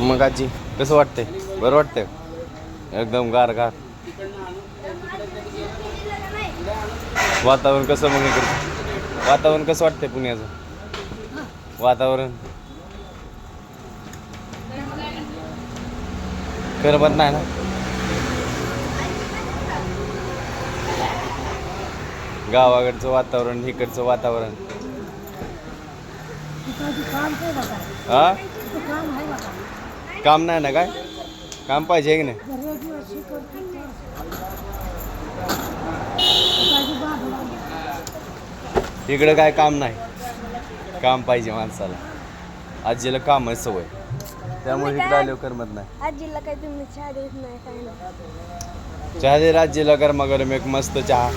मग आजी कसं वाटतंय? बरं वाटतंय? एकदम गार गार वातावरण कसं मग इकडं? वातावरण कसं वाटतंय पुण्याचं? वातावरण? करमत नाही ना? गावाकडचं वातावरण इकडचं वातावरण. हा काम नाही ना काय? काम पाहिजे की नाही? इकडं काय काम नाही. काम पाहिजे माणसाला. आजीला काम आहे सवय. त्यामुळे इकडं आल्यावर करमत नाही. आजीला काय तुम्ही चहा देत नाही काय नाही. चहा दे आजीला गरमागरम एक मस्त चहा.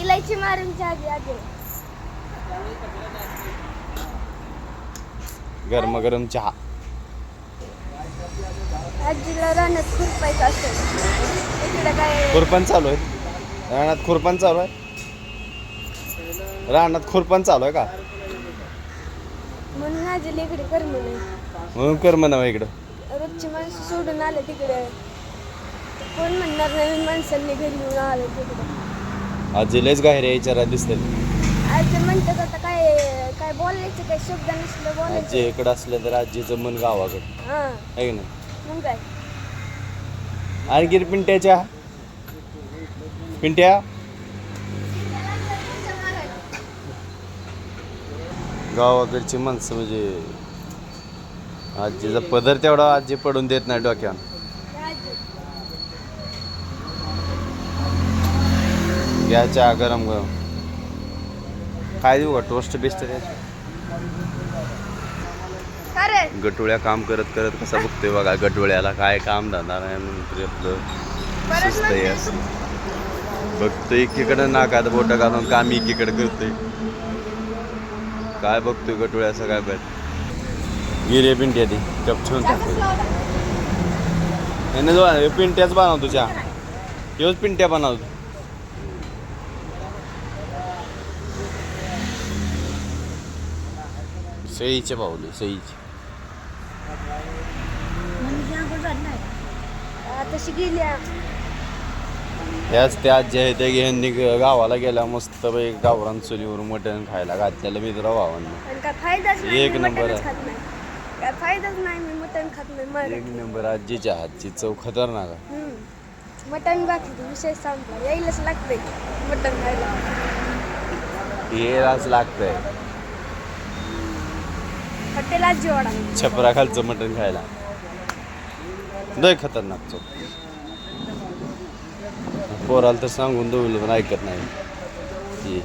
इलायची मारून चहा दे आजी. गरमागरम चहा. आजीला रानात खुरपायचं असेल इकडे काय? खुरपण चालू आहे. रानात खुरपण चालू आहे. रानात खुरपण चालू आहे का? म्हणून आजीला इकडे कर्म नाही. म्हणून कर म्हणा इकडं. रोजची माणसं सोडून आले तिकडे. कोण म्हणणार नवीन माणसांनी घरी येऊन आलं तिकडे. आजी लयच गायरे विचारा दिसते आजी म्हणतात आता काय काय बोलायचं काय शब्द नसलं आजी बोलायचं इकडं असलं तर आजीचं मन गावाकडं. हां. आहे की नाही? मग काय? आणखी पिंट्याच्या? पिंट्या? गावाकडची माणसं म्हणजे आजीचा पदर तेवढा आजी पडून देत नाही डोक्यावर. घ्या चहा गरम गरम. काय देऊ का? टोस्ट बिस्ट गटोळ्या काम करत करत कसा बघतोय बघा गटोळ्याला काय काम धंदा नाही म्हणून आपलं परत सुस्त आहे असं. बघतोय एकीकडं नाकात बोट घालून काम एकीकडे करतोय. काय बघतोय गटोळ्याचं काय बघ. गिरे पिंट्या ती कपछून आहे, पिंट्याच बनवतो चहा ह्योच पिंट्या बनवतो सईचे पावले सईचे तशी गेली त्या आजी आहेत त्या ह्यांनी ग- गावाला गेल्या मस्त पैकी गावरान चुलीवर मटण खायला घातलेलं मित्र भावांना. आणि काय फायदाच नाही एक मी नंबर मटणच आहे. खात नाही. काय फायदाच नाही मी मटण खात नाही एक नंबर आजीच्या हातची चव खतरनाक आहे. हम्म. मटण बाकी विषय संपला यायलाच लागतंय मटण खायला. हेलाच लागतंय. हॉटेलात आजी वाडा छपरा खालचं मटण खायला. लय खतरनाक चव. पोराला तर सांगून दवलं पण ऐकत नाही. ती